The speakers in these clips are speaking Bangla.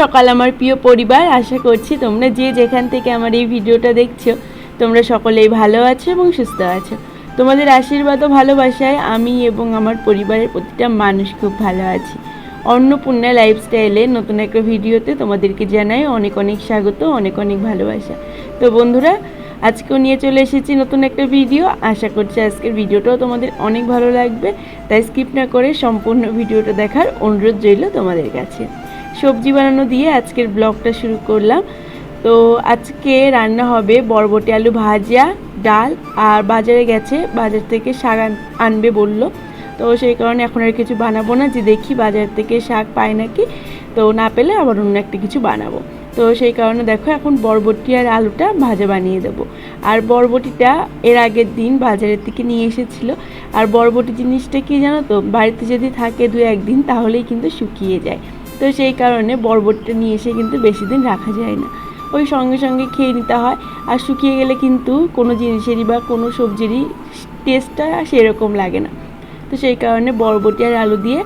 সকাল আমার প্রিয় পরিবার, আশা করছি তোমরা যে যেখান থেকে আমার এই ভিডিওটা দেখছ, তোমরা সকলেই ভালো আছো এবং সুস্থ আছো। তোমাদের আশীর্বাদ ও ভালোবাসায় আমি এবং আমার পরিবারের প্রতিটা মানুষ খুব ভালো আছি। অন্নপূর্ণা লাইফস্টাইলে নতুন একটা ভিডিওতে তোমাদেরকে জানাই অনেক অনেক স্বাগত, অনেক অনেক ভালোবাসা। তো বন্ধুরা, আজকেও নিয়ে চলে এসেছি নতুন একটা ভিডিও। আশা করছি আজকের ভিডিওটাও তোমাদের অনেক ভালো লাগবে। তাই স্কিপ না করে সম্পূর্ণ ভিডিওটা দেখার অনুরোধ রইল তোমাদের কাছে। সবজি বানানো দিয়ে আজকের ব্লগটা শুরু করলাম। তো আজকে রান্না হবে বরবটি আলু ভাজা, ডাল, আর বাজারে গেছে, বাজার থেকে শাক আন- আনবে বলল। তো সেই কারণে এখন আর কিছু বানাবো না, যে দেখি বাজার থেকে শাক পায় নাকি। তো না পেলে আবার অন্য একটা কিছু বানাবো। তো সেই কারণে দেখো এখন বরবটি আর আলুটা ভাজা বানিয়ে দেবো। আর বরবটিটা এর আগের দিন বাজারের থেকে নিয়ে এসেছিল। আর বরবটি জিনিসটা কি জানো তো, বাড়িতে যদি থাকে দু একদিন তাহলেই কিন্তু শুকিয়ে যায়। তো সেই কারণে বরবটটা নিয়ে এসে কিন্তু বেশি দিন রাখা যায় না। ওই সঙ্গে সঙ্গে খেয়ে নিতে হয়। আর শুকিয়ে গেলে কিন্তু কোনো জিনিসেরই বা কোনো সবজিরই টেস্টটা সেরকম লাগে না। তো সেই কারণে বরবটি আর আলু দিয়ে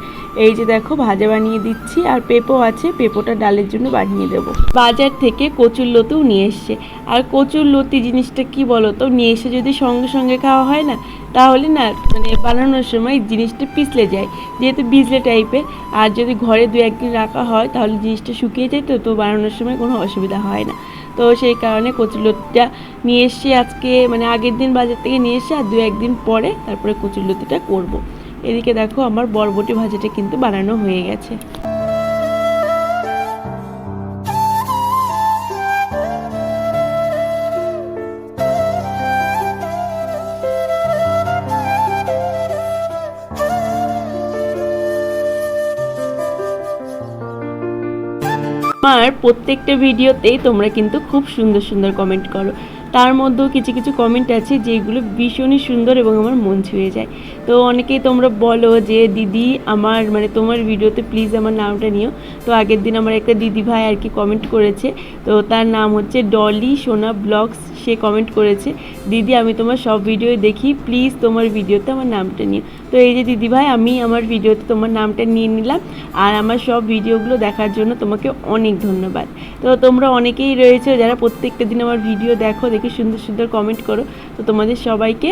এই যে দেখো ভাজা বানিয়ে দিচ্ছি, আর পেঁপো আছে, পেঁপোটা ডালের জন্য বানিয়ে দেবো। বাজার থেকে কচুর লতিও নিয়ে এসছে। আর কচুর লতি জিনিসটা কি বলো তো নিয়ে এসে যদি সঙ্গে সঙ্গে খাওয়া হয় না, তাহলে না মানে বানানোর সময় জিনিসটা পিছলে যায়। যেহেতু বিজলে টাইপের, আর যদি ঘরে দু একদিন রাখা হয়, তাহলে জিনিসটা শুকিয়ে যায় তো তো বানানোর সময় কোনো অসুবিধা হয় না। তো সেই কারণে কচুরলতিটা নিয়ে এসে আজকে মানে আগের দিন বাজার থেকে নিয়ে এসে, আর দু একদিন পরে তারপরে কচুরলতিটা করব। এদিকে দেখো আমার বরবটি ভাজাটা কিন্তু বানানো হয়ে গেছে। আমার প্রত্যেকটা ভিডিওতেই তোমরা কিন্তু খুব সুন্দর সুন্দর কমেন্ট করো। তার মধ্যেও কিছু কিছু কমেন্ট আছে যেগুলো ভীষণই সুন্দর এবং আমার মন ছুঁয়ে যায়। তো অনেকেই তোমরা বলো যে, দিদি, আমার মানে তোমার ভিডিওতে প্লিজ আমার নামটা নিও। তো আগের দিন আমার একটা দিদি ভাই আর কি কমেন্ট করেছে। তো তার নাম হচ্ছে ডলি সোনা ব্লগস সে কমেন্ট করেছে, দিদি, আমি তোমার সব ভিডিও দেখি প্লিজ তোমার ভিডিওতে আমার নামটা নিও। তো এই যে দিদি ভাই, আমি আমার ভিডিওতে তোমার নামটা নিয়ে নিলাম আর আমার সব ভিডিওগুলো দেখার জন্য তোমাকে অনেক ধন্যবাদ। তো তোমরা অনেকেই রয়েছে যারা প্রত্যেকটা দিন আমার ভিডিও দেখো দেখে সুন্দর সুন্দর কমেন্ট করো। তো তোমাদের সবাইকে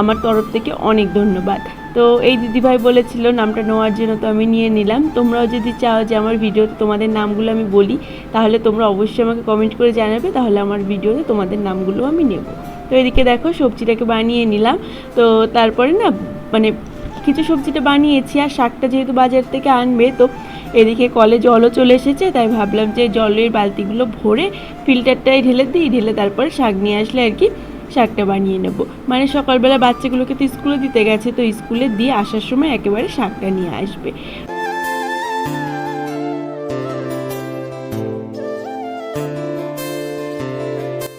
আমার তরফ থেকে অনেক ধন্যবাদ। তো এই দিদিভাই বলেছিল, নামটা নেওয়ার জন্য তো আমি নিয়ে নিলাম। তোমরাও যদি চাও যে আমার ভিডিওতে তোমাদের নামগুলো আমি বলি, তাহলে তোমরা অবশ্যই আমাকে কমেন্ট করে জানাবে, তাহলে আমার ভিডিওতে তোমাদের নামগুলো আমি নেব। তো এদিকে দেখো, সবজিটাকে বানিয়ে নিলাম। তো তারপরে না মানে কিছু সবজিটা বানিয়েছি, আর শাকটা যেহেতু বাজার থেকে আনবে, তো এদিকে কলে জলও চলে এসেছে, তাই ভাবলাম যে জলের বালতিগুলো ভরে ফিল্টারটাই ঢেলে দিই, ঢেলে তারপরে শাক নিয়ে আসলে আর কি শাকটা বানিয়ে নেব। মানে সকালবেলা বাচ্চাগুলোকে তো স্কুলে দিতে গেছে, তো স্কুলে দিয়ে আসার সময় একেবারে শাকটা নিয়ে আসবে।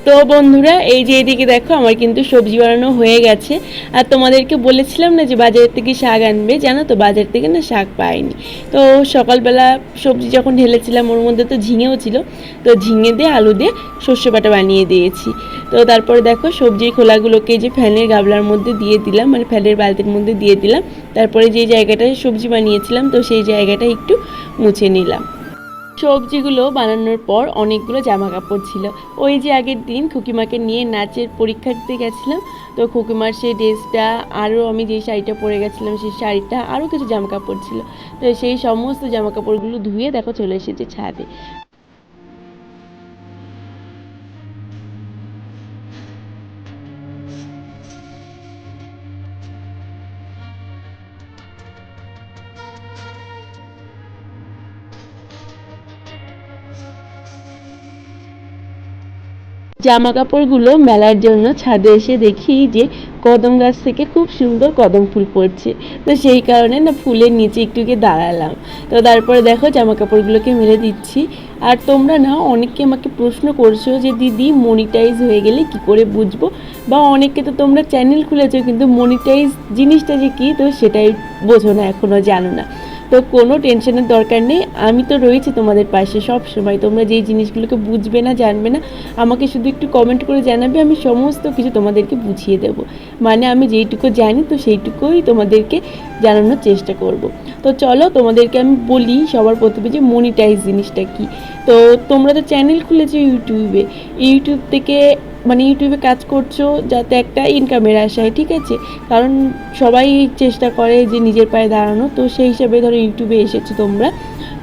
তো বন্ধুরা, এই যে এদিকে দেখো, আমার কিন্তু সবজি বানানো হয়ে গেছে। আর তোমাদেরকে বলেছিলাম না যে বাজার থেকে শাক আনবে, জানো তো? বাজার থেকে না শাক পাইনি। তো সকালবেলা সবজি যখন ঢেলেছিলাম, ওর মধ্যে তো ঝিঙেও ছিল। তো ঝিঙে দিয়ে আলু দিয়ে শস্য বাটা বানিয়ে দিয়েছি। তো তারপরে দেখো, সবজির খোলাগুলোকে যে ফ্যানের গাবলার মধ্যে দিয়ে দিলাম মানে ফ্যানের বালতির মধ্যে দিয়ে দিলাম। তারপরে যে জায়গাটায় সবজি বানিয়েছিলাম, তো সেই জায়গাটা একটু মুছে নিলাম। সবজিগুলো বানানোর পর অনেকগুলো জামা কাপড় ছিল। ওই যে আগের দিন খুকিমাকে নিয়ে নাচের পরীক্ষা দিতে গেছিলাম, তো খুকিমার সেই ড্রেসটা, আরও আমি যে শাড়িটা পরে গেছিলাম সেই শাড়িটা, আরও কিছু জামা কাপড় ছিল। তো সেই সমস্ত জামা কাপড়গুলো ধুয়ে দেখো চলে এসেছে ছাদে। জামা কাপড়গুলো মেলার জন্য ছাদে এসে দেখি যে কদম গাছ থেকে খুব সুন্দর কদম ফুল পড়ছে। তো সেই কারণে না ফুলের নিচে একটু গিয়ে দাঁড়ালাম। তো তারপরে দেখো জামা কাপড়গুলোকে মেলে দিচ্ছি। আর তোমরা না অনেককে আমাকে প্রশ্ন করছ যে, দিদি মনিটাইজ হয়ে গেলে কি করে বুঝব? বা অনেকে তো তোমরা চ্যানেল খুলেছো, কিন্তু মনিটাইজ জিনিসটা যে কী, তো সেটাই বোঝো না এখনও জানো না। তো কোনো টেনশনের দরকার নেই। আমি তো রয়েছি তোমাদের পাশে সব সময়। তোমরা যেই জিনিসগুলোকে বুঝবে না, জানবে না, আমাকে শুধু একটু কমেন্ট করে জানাবে, আমি সমস্ত কিছু তোমাদেরকে বুঝিয়ে দেব। মানে আমি যেইটুকু জানি, তো সেইটুকুই তোমাদেরকে জানানোর চেষ্টা করব। তো চলো, তোমাদেরকে আমি বলি সবার প্রথমে যে মনিটাইজ জিনিসটা কি। তো তোমরা তো চ্যানেল খুলেছো ইউটিউবে। ইউটিউব থেকে মানে ইউটিউবে কাজ করছ যাতে একটা ইনকামের আশায়, ঠিক আছে? কারণ সবাই চেষ্টা করে যে নিজের পায়ে দাঁড়ানো, তো সেই হিসাবে ধরো ইউটিউবে এসেছ তোমরা।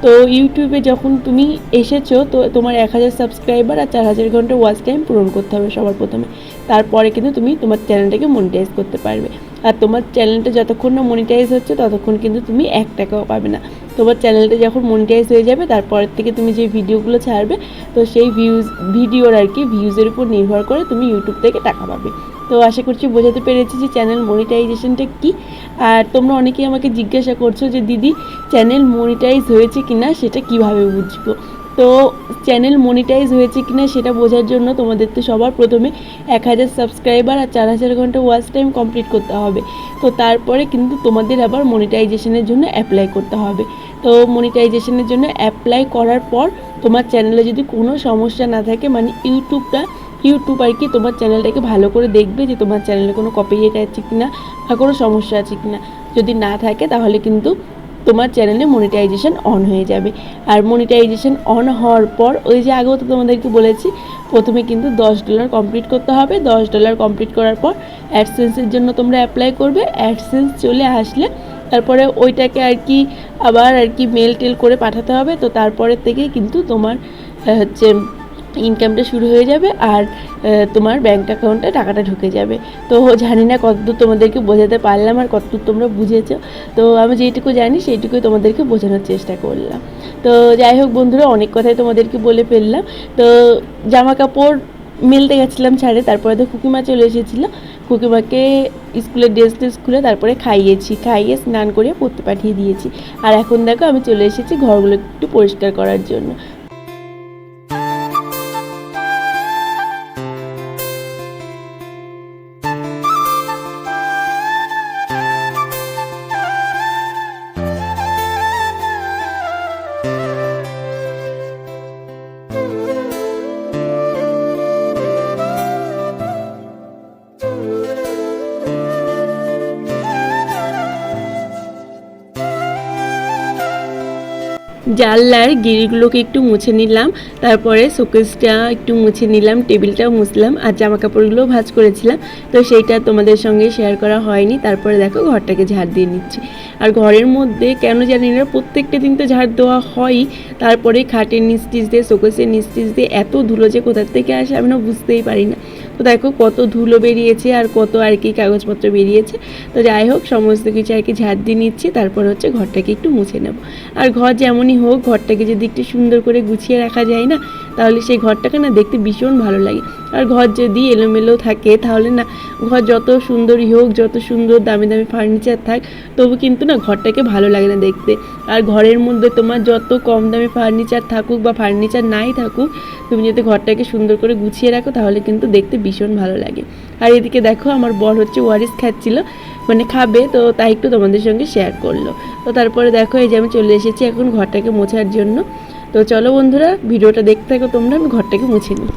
তো ইউটিউবে যখন তুমি এসেছ, তো তোমার এক হাজার সাবস্ক্রাইবার আর চার হাজার ঘণ্টা ওয়াচ টাইম পূরণ করতে হবে সবার প্রথমে। তারপরে কিন্তু তুমি তোমার চ্যানেলটাকে মনিটাইজ করতে পারবে। আর তোমার চ্যানেলটা যতক্ষণ না মনিটাইজ হচ্ছে, ততক্ষণ কিন্তু তুমি এক টাকাও পাবে না। তোমার চ্যানেলটা যখন মনিটাইজ হয়ে যাবে, তারপরের থেকে তুমি যে ভিডিওগুলো ছাড়বে, তো সেই ভিউজ ভিডিওর আর কি ভিউজের উপর নির্ভর করে তুমি ইউটিউব থেকে টাকা পাবে। তো আশা করছি বোঝাতে পেরেছি যে চ্যানেল মনিটাইজেশনটা কি। আর তোমরা অনেকেই আমাকে জিজ্ঞাসা করছ যে, দিদি চ্যানেল মনিটাইজ হয়েছে কিনা, সেটা কীভাবে বুঝব? তো চ্যানেল মনিটাইজ হয়েছে কি না সেটা বোঝার জন্য তোমাদের তো সবার প্রথমে এক হাজার সাবস্ক্রাইবার আর চার হাজার ঘণ্টা ওয়াচ টাইম কমপ্লিট করতে হবে। তো তারপরে কিন্তু তোমাদের আবার মনিটাইজেশনের জন্য অ্যাপ্লাই করতে হবে। তো মনিটাইজেশনের জন্য অ্যাপ্লাই করার পর তোমার চ্যানেলে যদি কোনো সমস্যা না থাকে মানে ইউটিউবটা ইউটিউব আর কি তোমার চ্যানেলটাকে ভালো করে দেখবে যে তোমার চ্যানেলে কোনো কপি কপিরাইট আছে কি না বা কোনো সমস্যা আছে কি না যদি না থাকে তাহলে কিন্তু তোমার চ্যানেলে মনিটাইজেশন অন হয়ে যাবে। আর মনিটাইজেশন অন হওয়ার পর, ওই যে আগেও তো তোমাদেরকে বলেছি, প্রথমে কিন্তু দশ ডলার কমপ্লিট করতে হবে। দশ ডলার কমপ্লিট করার পর অ্যাডসেন্সের জন্য তোমরা অ্যাপ্লাই করবে। অ্যাডসেন্স চলে আসলে তারপরে ওইটাকে আর কি আবার আর কি মেল টেল করে পাঠাতে হবে। তো তারপরের থেকে কিন্তু তোমার হচ্ছে ইনকামটা শুরু হয়ে যাবে আর তোমার ব্যাঙ্ক অ্যাকাউন্টে টাকাটা ঢুকে যাবে। তো জানি না কতদূর তোমাদেরকে বোঝাতে পারলাম আর কতদূর তোমরা বুঝেছ। তো আমি যেটুকু জানি সেইটুকুই তোমাদেরকে বোঝানোর চেষ্টা করলাম। তো যাই হোক বন্ধুরা, অনেক কথাই তোমাদেরকে বলে ফেললাম। তো জামা কাপড় মেলতে গেছিলাম ছাড়ে তারপরে তো কুকিমা চলে এসেছিল। কুকিমাকে স্কুলের ড্রেস টেস খুলে তারপরে খাইয়েছি, খাইয়ে স্নান করে পড়তে পাঠিয়ে দিয়েছি। আর এখন দেখো আমি চলে এসেছি ঘরগুলো একটু পরিষ্কার করার জন্য। জানলার গিরিগুলোকে একটু মুছে নিলাম, তারপরে শোকেসটা একটু মুছে নিলাম, টেবিলটাও মুছলাম আর জামা কাপড়গুলো ভাজ করেছিলাম। তো সেইটা তোমাদের সঙ্গে শেয়ার করা হয়নি, তারপরে দেখো ঘরটাকে ঝাড় দিয়ে নিচ্ছি। আর ঘরের মধ্যে কেন জানি না, প্রত্যেকটা দিন তো ঝাড় দেওয়া হয়ই। তারপরে খাটের নিচ দিয়ে, শোকেসের নিচ দিয়ে এত ধুলো যে কোথার থেকে আসে আমি না বুঝতেই পারি না। তো দেখো কত ধুলো বেরিয়েছে আর কত আর কি কাগজপত্র বেরিয়েছে। তো যাই হোক, সমস্ত কিছু আর কি ঝাড় দিয়ে নিচ্ছি, তারপর হচ্ছে ঘরটাকে একটু মুছে নেব। আর ঘর যেমনই হোক, ঘরটাকে যদি একটু সুন্দর করে গুছিয়ে রাখা যায় না তাহলে সেই ঘরটাকে না দেখতে ভীষণ ভালো লাগে। আর ঘর যদি এলোমেলো থাকে, তাহলে না ঘর যত সুন্দরই হোক, যত সুন্দর দামি দামি ফার্নিচার থাক, তবু কিন্তু না ঘরটাকে ভালো লাগে না দেখতে। আর ঘরের মধ্যে তোমার যত কম দামি ফার্নিচার থাকুক বা ফার্নিচার নাই থাকুক, তুমি যদি ঘরটাকে সুন্দর করে গুছিয়ে রাখো, তাহলে কিন্তু দেখতে ভীষণ ভালো লাগে। আর এদিকে দেখো, আমার বর হচ্ছে ওয়ারিস খাচ্ছিল মানে খাবে, তো তাই একটু তোমাদের সঙ্গে শেয়ার করল। তো তারপরে দেখো, এই যে আমি চলে এসেছি এখন ঘরটাকে মোছার জন্য। তো চলো বন্ধুরা ভিডিওটা দেখতে থাকো তোমরা আমি ঘরটাকে মুছে নিই।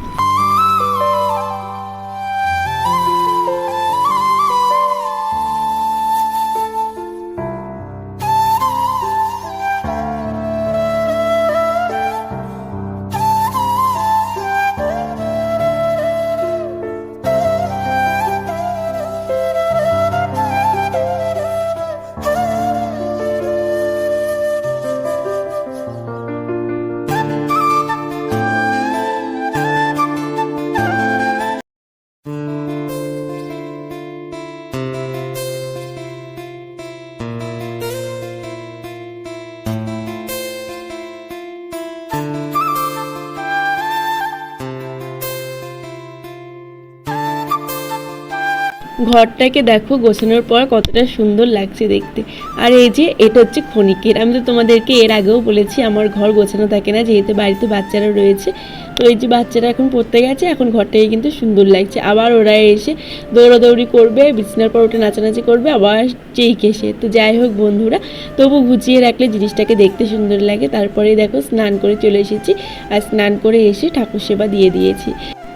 ঘরটাকে দেখো গোছানোর পর কতটা সুন্দর লাগছে দেখতে। আর এই যে, এটা হচ্ছে ক্ষণিকের আমি তো তোমাদেরকে এর আগেও বলেছি, আমার ঘর গোছানো থাকে না, যেহেতু বাড়িতে বাচ্চারা রয়েছে। তো এই যে বাচ্চারা এখন পড়তে গেছে, এখন ঘরটাকে কিন্তু সুন্দর লাগছে। আবার ওরা এসে দৌড়াদৌড়ি করবে, বিছানার পর উঠে নাচানাচি করবে, আবার চেক এসে তো যাই হোক বন্ধুরা, তবু গুছিয়ে রাখলে জিনিসটাকে দেখতে সুন্দর লাগে। তারপরে দেখো স্নান করে চলে এসেছি। আর স্নান করে এসে ঠাকুর সেবা দিয়ে দিয়েছি।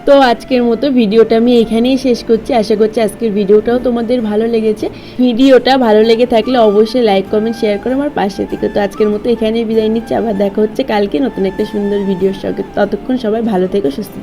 তো আজকের মতো ভিডিওটা আমি এখানেই শেষ করছি। আশা করছি আজকের ভিডিওটাও তোমাদের ভালো লেগেছে। ভিডিওটা ভালো লেগে থাকলে অবশ্যই লাইক কমেন্ট শেয়ার করে আমার পাশে থেকে। তো আজকের মতো এখানেই বিদায় নিচ্ছি। আবার দেখা হচ্ছে কালকে নতুন একটা সুন্দর ভিডিওর সঙ্গে। ততক্ষণ সবাই ভালো থেকে, সুস্থ